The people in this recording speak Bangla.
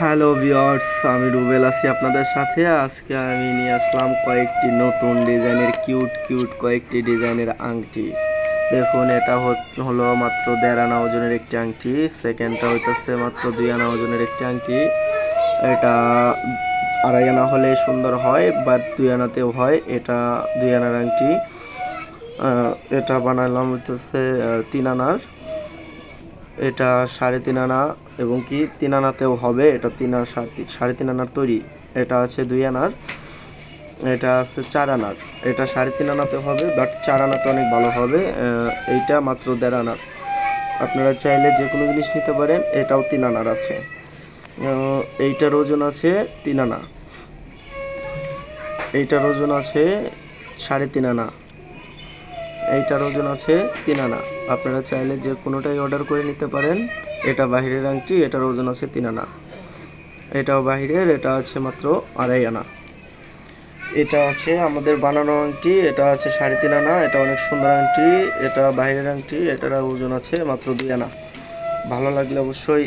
হ্যালো ভিওর্স আমি রুবেল আছি আপনাদের সাথে। আজকে আমি নিয়ে আসলাম কয়েকটি নতুন ডিজাইনের, কিউট কিউট কয়েকটি ডিজাইনের আংটি। দেখুন, এটা হলো মাত্র দেড় আনা ওজনের একটি আংটি। সেকেন্ডটা হইতেছে মাত্র দুই আনা ওজনের একটি আংটি। এটা আড়াই আনা হলে সুন্দর হয়, বাট দুই আনাতেও হয়। এটা দুই আনার আংটি। এটা বানালাম হইতেছে তিন আনার। এটা সাড়ে তিন আনা এবং কি তিন আনাতেও হবে, এটা তিন আনা সাড়ে তিন- আনার তৈরি। এটা আছে দুই আনার, এটা আছে চার আনার। এটা সাড়ে তিন আনাতে হবে বাট চার আনাতে অনেক ভালো হবে এইটা মাত্র দেড় আনার। আপনারা চাইলে যে কোনো জিনিস নিতে পারেন, এটাও তিন আনার আছে। এইটার ওজন আছে তিন আনা। এইটার ওজন আছে সাড়ে তিন আনা। এইটার ওজন আছে তিন আনা। আপনারা চাইলে যে কোনোটাই অর্ডার করে নিতে পারেন, এটা বাহিরের আংটি, এটার ওজন আছে তিন আনা। এটাও বাহিরের, এটা আছে মাত্র আড়াই আনা। এটা আছে আমাদের বানানো আংটি, এটা আছে সাড়ে তিন আনা, এটা অনেক সুন্দর আংটি, এটা বাহিরের আংটি, এটার ওজন আছে মাত্র দুই আনা। ভালো লাগলে অবশ্যই